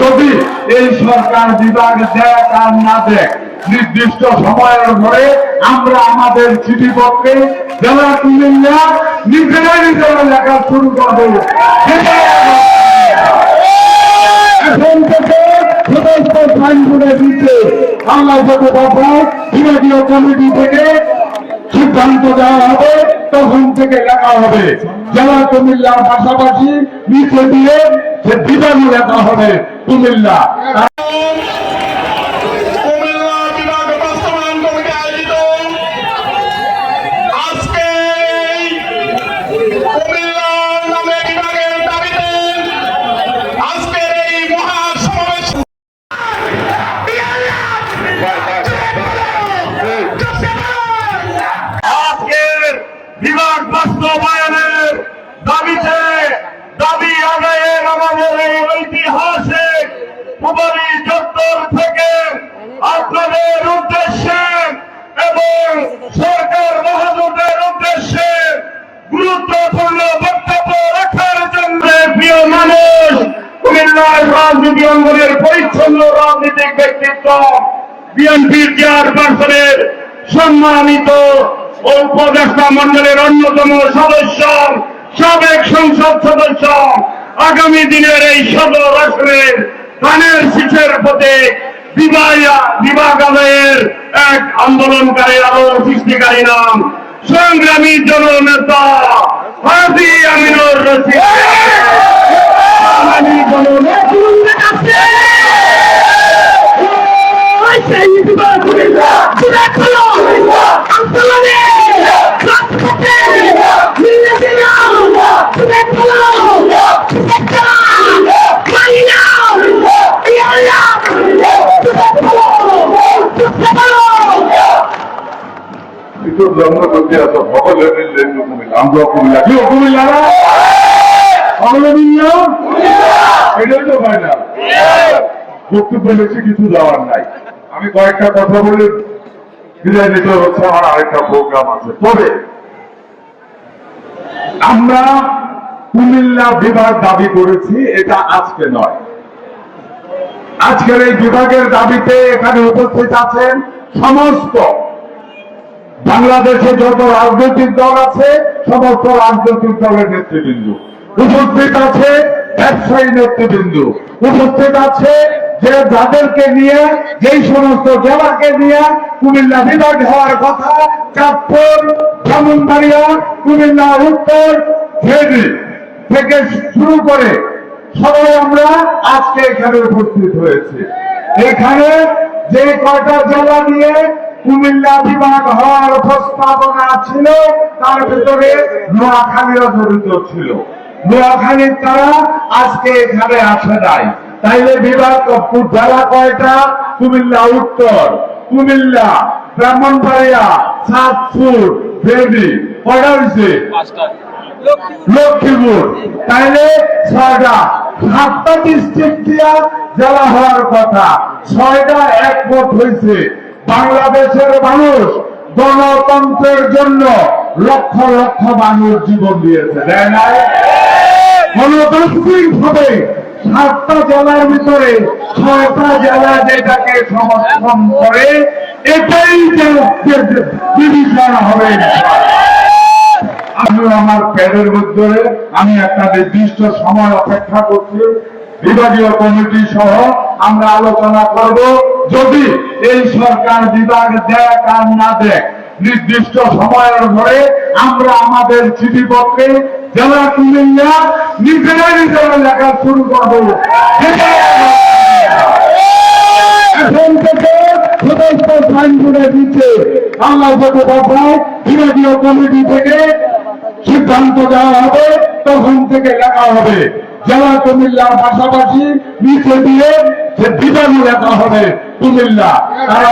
যদি এই সরকার বিভাগ দেখ আর না দেখ নির্দিষ্ট সময়ের ধরে আমরা আমাদের চিঠিপত্রে জেলা কুমিল্লা নিজেরা নিজেরা লেখা শুরু করব। এখন থেকে সদস্য সাইনবোর্ডে দিচ্ছে বাংলা চট্টোপাধ্যায় বিভাগীয় কমিটি থেকে সিদ্ধান্ত দেওয়া হবে। তখন থেকে লেখা হবে। জেলা কুমিল্লার পাশাপাশি নিচে দিয়ে সে বিভাগও লেখা হবে কুমিল্লা। বাস্তবায়নের দাবিতে দাবি আদায়ের আমাদের এই ঐতিহাসিক পুবালি চত্বর থেকে আপনাদের উদ্দেশ্যে এবং সরকার মহাজোটের উদ্দেশ্যে গুরুত্বপূর্ণ বক্তব্য রাখার জন্য প্রিয় মানুষ, কুমিল্লার রাজনীতি অঙ্গনের পরিচ্ছন্ন রাজনৈতিক ব্যক্তিত্ব, বিএনপির চেয়ারপারসনের সম্মানিত উপদেষ্টা মন্ডলের অন্যতম সদস্য, সাবেক সংসদ সদস্য, আগামী দিনের এই সদর আসনের ধানের শীষের পথে বিবাহ বিভাগ এক আন্দোলনকারী আলোড়ন সৃষ্টিকারী নাম সংগ্রামী জননেতা হাজি আমিনুর রশিদ। কিছু জন্ম করতে আসো কুমিল্লা আমরা কুমিল্লা কি অগ্রবীয় এটাই তো হয় বক্তব্য বেশি কিছু যাওয়ার নাই আমি কয়েকটা কথা বলে বিদায় নিতে হচ্ছে আমার আরেকটা প্রোগ্রাম আছে তবে আমরা কুমিল্লা বিভাগ দাবি করেছি এটা আজকে নয় আজকের এই বিভাগের দাবিতে এখানে উপস্থিত আছেন সমস্ত বাংলাদেশে যত রাজনৈতিক দল আছে, সমস্ত রাজনৈতিক দলের নেতৃবৃন্দ। উপস্থিত আছে ব্যবসায়ী নেতৃবৃন্দ। উপস্থিত আছে যে যাদেরকে নিয়ে, যেই সমস্ত জেলাকে নিয়ে কুমিল্লা বিভাগ হওয়ার কথা, চাঁদপুর, ব্রাহ্মণবাড়িয়া, কুমিল্লা, উত্তর ফেরি থেকে শুরু করে সবাই আমরা আজকে এখানে উপস্থিত হয়েছে। এখানে যে কয়টা জেলা নিয়ে কুমিল্লা বিভাগ হওয়ার প্রস্তাবনা ছিল, তার ভিতরে নোয়াখালীও জড়িত ছিল। নোয়াখালীর তারা আজকে এখানে আসে নাই। তাইলে বিভাগ জেলা কয়টা? কুমিল্লা উত্তর, কুমিল্লা, ব্রাহ্মণবাড়িয়া চাঁদপুর ফেনী কয়টা হয়েছে লক্ষ্মীপুর। তাইলে ছয়টা। সাতটা ডিস্ট্রিক্ট দিয়া জেলা হওয়ার কথা। ছয়টা একমত হয়েছে বাংলাদেশের মানুষ গণতন্ত্রের জন্য লক্ষ লক্ষ মানুষ জীবন দিয়েছে গণতান্ত্রিক ভাবে সাতটা জেলার ভিতরে ছয়টা জেলা যেটাকে সমর্থন করে, এটাই ডিভিশন হবে। আমি আমার প্যাডের মধ্যে আমি একটা নির্দিষ্ট সময় অপেক্ষা করছি। বিভাগীয় কমিটি সহ আমরা আলোচনা করব। যদি এই সরকার বিভাগ দেখ আর না দেখ, নির্দিষ্ট সময়ের ধরে আমরা আমাদের চিঠিপত্রে জেলা কুমিল্লা নিজেরা নিজেরা লেখা শুরু করব। কুমিল্লার পাশাপাশি নিচে দিয়ে সে বিভাগও লেখা হবে। কুমিল্লা তারা